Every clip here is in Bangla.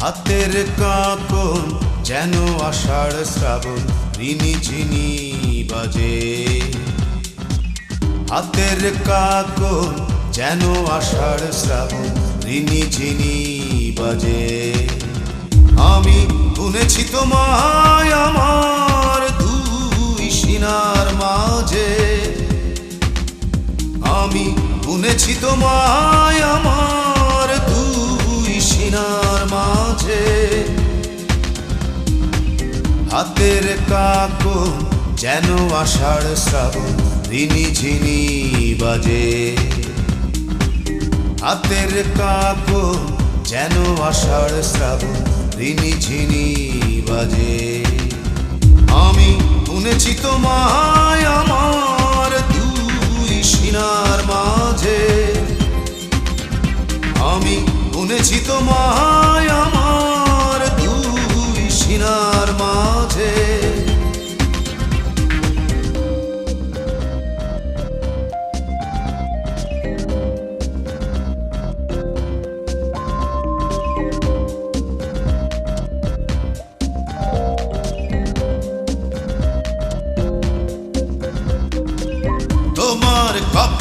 হাতের কাকন যেন আষাঢ় শ্রাবণ রিনি ঝিনি বাজে। হাতের কাকন যেন আষাঢ় শ্রাবণ রিনি ঝিনি বাজে। আমি শুনেছি তোমায় আমার দুই সিনার মাঝে। আমি শুনেছি তোমায় আমার হাতের কাকো যেন আষাঢ় শ্রাবণ রিনি ঝিনি বাজে। হাতের কাকো যেন আষাঢ় শ্রাবণ রিনি ঝিনি বাজে। আমি শুনেছি তোমায় আমার দুই সিনার মাঝে। আমি শুনেছি তোমায়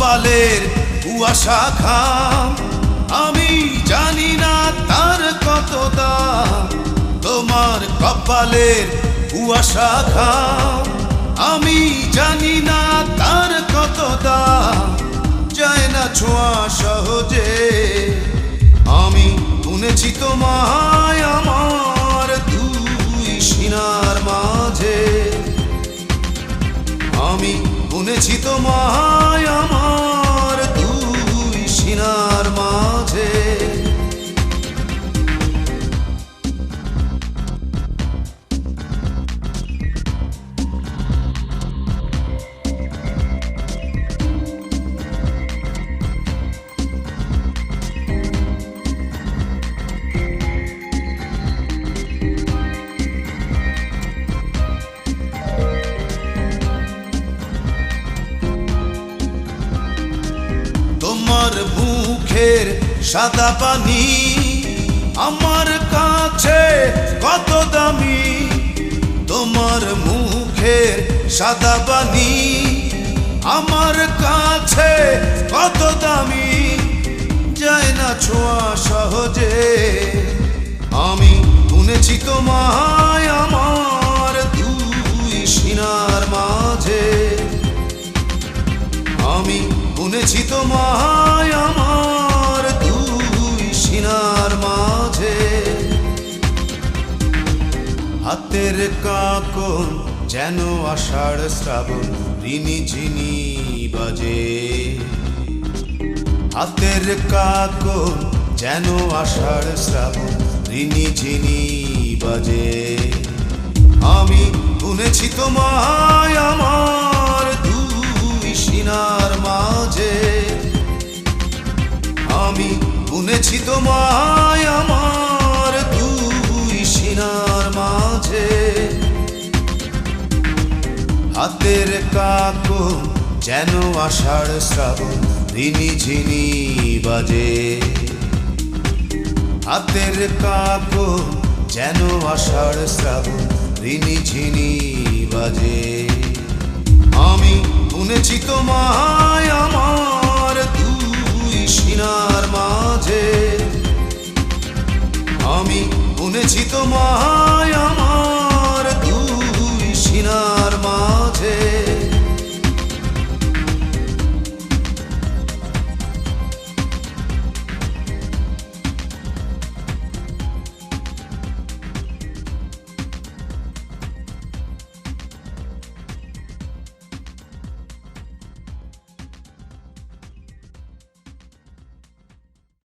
কপালের কুয়াশা খাম। আমি জানি না তার কত দাম। তোমার কপালের কুয়াশা খাম। আমি জানি না তার কত দাম। যায় না ছোঁয়া সহজে। আমি শুনেছি তোমায় আমার দুই সিনার মাঝে। আমি শুনেছি তোমায় আমার মুখের সাদা পানি আমার কাছে কত দামি? তোমার মুখের সাদা পানি আমার কাছে কত দামি? যায় না ছোঁয়া সহজে। আমি শুনেছি তোমায় হাতের কাকন যেন আষাঢ় শ্রাবণ, রিনি ঝিনি বাজে। হাতের কাকন যেন আষাঢ় শ্রাবণ, রিনি ঝিনি বাজে। আমি শুনেছি তোমায় আমার দুই সিনার মাঝে। আমি শুনেছি তোমায় আমার হাতের কাকো যেন আষাঢ় শ্রাবণ রিনি ঝিনি বাজে। হাতের কাকো যেন আষাঢ় শ্রাবণ রিনি ঝিনি বাজে। আমি শুনেছি তোমায় আমার দুই সিনার মাঝে। আমি শুনেছি তোমায়